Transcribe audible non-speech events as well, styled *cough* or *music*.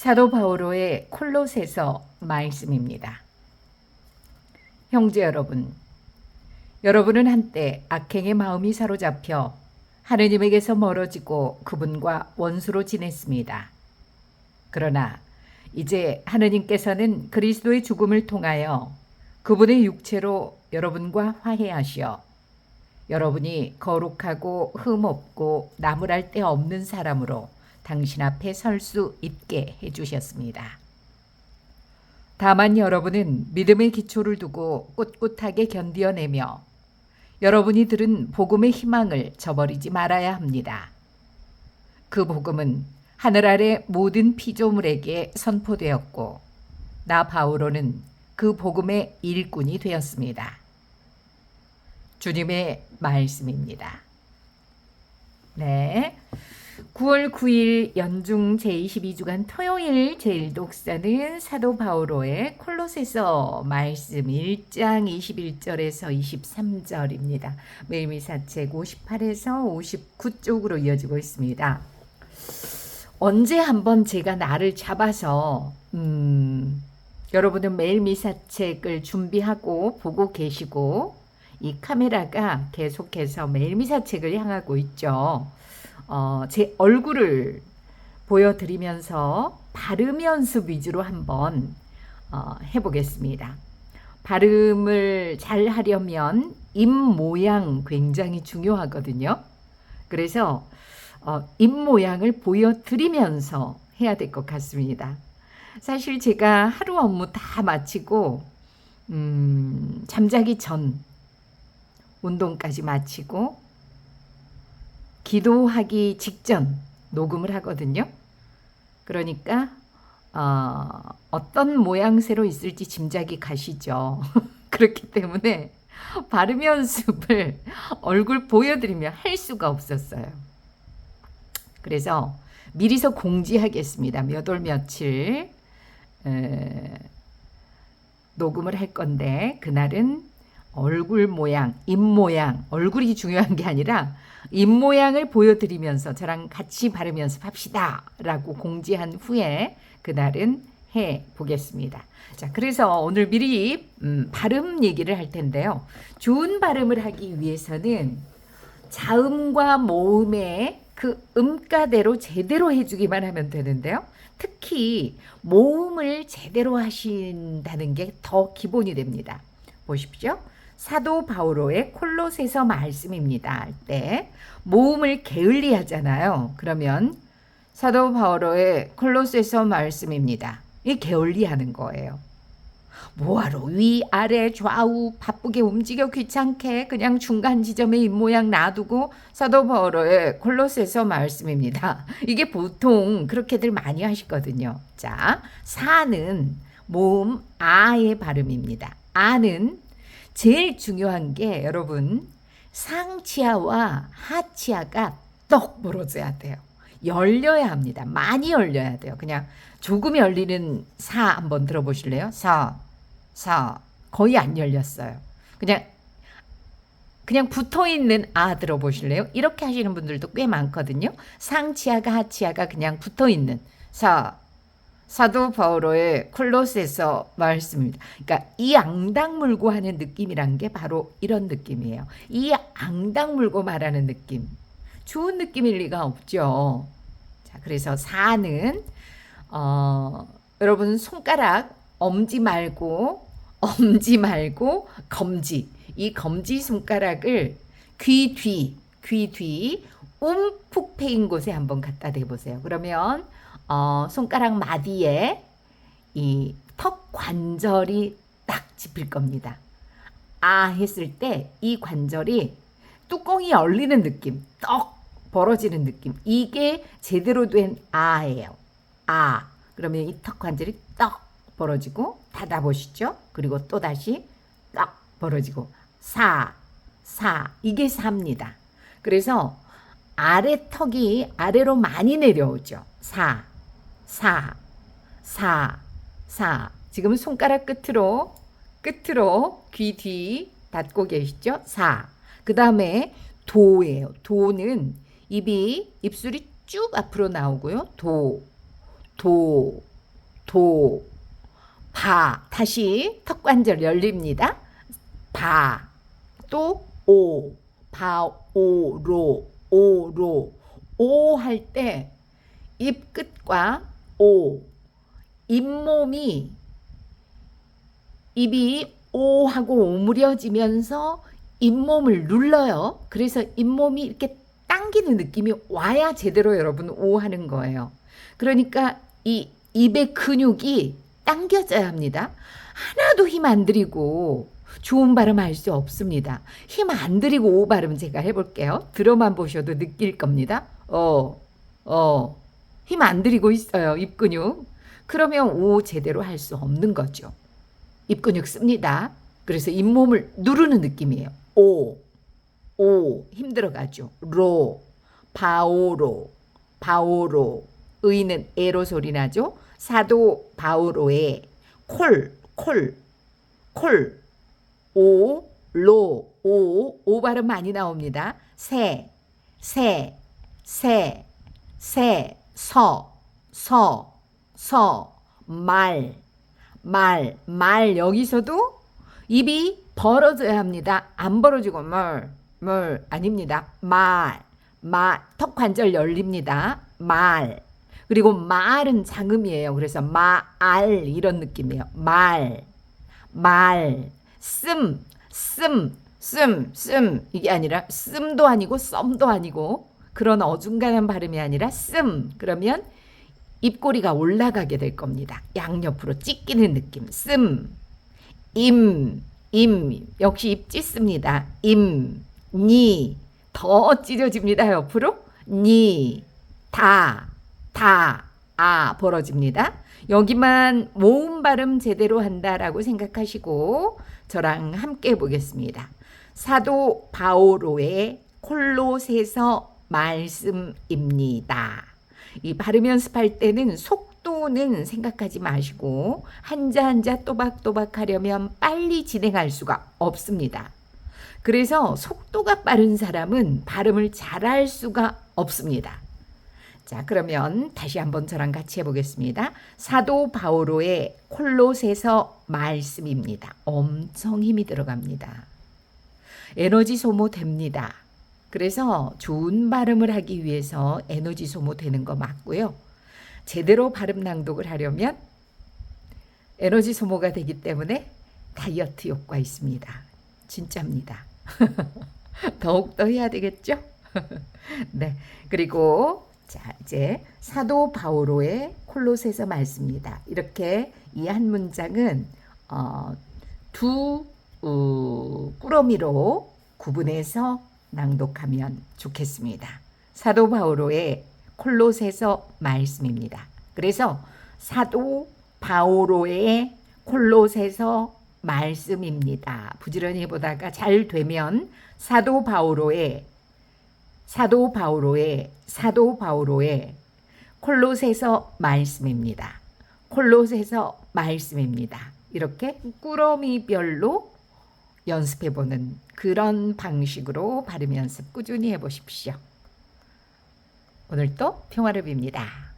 사도 바오로의 콜로세서 말씀입니다. 형제 여러분, 여러분은 한때 악행의 마음이 사로잡혀 하느님에게서 멀어지고 그분과 원수로 지냈습니다. 그러나 이제 하느님께서는 그리스도의 죽음을 통하여 그분의 육체로 여러분과 화해하시어 여러분이 거룩하고 흠없고 나무랄 데 없는 사람으로 당신 앞에 설 수 있게 해주셨습니다. 다만 여러분은 믿음의 기초를 두고 꿋꿋하게 견디어내며 여러분이 들은 복음의 희망을 저버리지 말아야 합니다. 그 복음은 하늘 아래 모든 피조물에게 선포되었고 나 바오로는 그 복음의 일꾼이 되었습니다. 주님의 말씀입니다. 네. 9월 9일 연중 제22주간 토요일 제일독사는 사도 바오로의 콜로세서 말씀 1장 21절에서 23절입니다. 매일미사책 58에서 59쪽으로 이어지고 있습니다. 언제 한번 제가 나를 잡아서 음, 여러분은 매일 미사책을 준비하고 보고 계시고 이 카메라가 계속해서 매일 미사책을 향하고 있죠. 어, 제 얼굴을 보여드리면서 발음 연습 위주로 한번 어, 해보겠습니다. 발음을 잘 하려면 입 모양 굉장히 중요하거든요. 그래서 어, 입 모양을 보여드리면서 해야 될 것 같습니다. 사실 제가 하루 업무 다 마치고 음, 잠자기 전 운동까지 마치고 기도하기 직전 녹음을 하거든요. 그러니까 어, 어떤 모양새로 있을지 짐작이 가시죠. *laughs* 그렇기 때문에 발음 연습을 얼굴 보여드리며 할 수가 없었어요. 그래서 미리서 공지하겠습니다. 몇 월 며칠 에, 녹음을 할 건데 그날은 얼굴 모양, 입 모양, 얼굴이 중요한 게 아니라 입 모양을 보여드리면서 저랑 같이 발음 연습합시다. 라고 공지한 후에 그날은 해 보겠습니다. 자, 그래서 오늘 미리 음, 발음 얘기를 할 텐데요. 좋은 발음을 하기 위해서는 자음과 모음의 그 음가대로 제대로 해주기만 하면 되는데요. 특히 모음을 제대로 하신다는 게 더 기본이 됩니다. 보십시오. 사도 바오로의 콜로세서 말씀입니다. 할 때 모음을 게을리 하잖아요. 그러면 사도 바오로의 콜로세서 말씀입니다. 이 게을리 하는 거예요. 뭐하러 위, 아래, 좌우 바쁘게 움직여 귀찮게 그냥 중간 지점에 입모양 놔두고 사도 바오로의 콜로세서 말씀입니다. 이게 보통 그렇게들 많이 하시거든요. 자, 사는 모음 아의 발음입니다. 아는 제일 중요한 게 여러분 상치아와 하치아가 떡 벌어져야 돼요. 열려야 합니다. 많이 열려야 돼요. 그냥 조금 열리는 사 한번 들어보실래요? 사, 사 거의 안 열렸어요. 그냥 그냥 붙어 있는 아 들어보실래요? 이렇게 하시는 분들도 꽤 많거든요. 상치아가 하치아가 그냥 붙어 있는 사, 사도 바오로의 콜로스에서 말씀입니다. 그러니까 이 앙당 물고 하는 느낌이란 게 바로 이런 느낌이에요. 이 앙당 물고 말하는 느낌. 좋은 느낌일 리가 없죠. 자, 그래서 사는 어, 여러분 손가락 엄지 말고 엄지 말고 검지 이 검지 손가락을 귀 뒤, 귀 뒤 움푹 패인 곳에 한번 갖다 대보세요. 그러면 어, 손가락 마디에 이 턱 관절이 딱 짚을 겁니다. 아 했을 때 이 관절이 뚜껑이 열리는 느낌, 떡 벌어지는 느낌. 이게 제대로 된 아예요. 아. 그러면 이 턱 관절이 떡 벌어지고 닫아 보시죠. 그리고 또 다시 떡 벌어지고 사, 사. 이게 사입니다. 그래서 아래 턱이 아래로 많이 내려오죠. 사, 사, 사, 사. 지금 손가락 끝으로 끝으로 귀 뒤 닫고 계시죠? 사. 그 다음에 도예요. 도는 입이 입술이 쭉 앞으로 나오고요. 도, 도, 도, 바. 다시 턱관절 열립니다. 바. 또 오. 바 오 로. 오 로. 오 할 때 입 끝과 오. 잇몸이 입이 오 하고 오므려지면서 잇몸을 눌러요. 그래서 잇몸이 이렇게 당기는 느낌이 와야 제대로 여러분 오 하는 거예요. 그러니까 이 입의 근육이 당겨져야 합니다. 하나도 힘 안 들이고 좋은 발음 할 수 없습니다. 힘 안 들이고 오 발음 제가 해볼게요. 들어만 보셔도 느낄 겁니다. 어, 어, 힘 안 들이고 있어요. 입 근육. 그러면 오 제대로 할 수 없는 거죠. 입 근육 씁니다. 그래서 잇몸을 누르는 느낌이에요. 오, 오, 힘들어가죠. 로, 바오로, 바오로. 의는 에로 소리 나죠. 사도 바오로의 콜, 콜, 콜. 오, 로, 오, 오 발음 많이 나옵니다. 새, 새, 새, 새, 서, 서, 서, 말, 말, 말 여기서도 입이 벌어져야 합니다. 안 벌어지고 물, 물 아닙니다. 말, 말, 턱 관절 열립니다. 말. 그리고 말은 장음이에요. 그래서 마알 이런 느낌이에요. 말, 말, 씀, 씀, 씀, 씀 이게 아니라 씀도 아니고 썸도 아니고 그런 어중간한 발음이 아니라 씀 그러면 입꼬리가 올라가게 될 겁니다. 양옆으로 찢기는 느낌. 씀, 임, 임 역시 입 찢습니다. 임, 니 더 찢어집니다. 옆으로 니, 다, 다, 아 벌어집니다. 여기만 모음 발음 제대로 한다라고 생각하시고 저랑 함께 보겠습니다. 사도 바오로의 콜로세서 말씀입니다. 이 발음 연습할 때는 속도는 생각하지 마시고 한자 한자 또박또박 하려면 빨리 진행할 수가 없습니다. 그래서 속도가 빠른 사람은 발음을 잘할 수가 없습니다. 자, 그러면 다시 한번 저랑 같이 해보겠습니다. 사도 바오로의 콜로세서 말씀입니다. 엄청 힘이 들어갑니다. 에너지 소모됩니다. 그래서 좋은 발음을 하기 위해서 에너지 소모되는 거 맞고요. 제대로 발음 낭독을 하려면 에너지 소모가 되기 때문에 다이어트 효과 있습니다. 진짜입니다. *laughs* 더욱더 해야 되겠죠? *laughs* 네. 그리고 자, 이제 사도 바오로의 콜로세서 말씀입니다. 이렇게 이 한 문장은 어, 두 어, 꾸러미로 구분해서 낭독하면 좋겠습니다. 사도 바오로의 콜로세서 말씀입니다. 그래서 사도 바오로의 콜로세서 말씀입니다. 부지런히 보다가 잘 되면 사도 바오로의 사도 바오로의 사도 바오로의 콜로세서 말씀입니다. 콜로세서 말씀입니다. 이렇게 꾸러미별로 연습해 보는 그런 방식으로 발음 연습 꾸준히 해 보십시오. 오늘도 평화를 빕니다.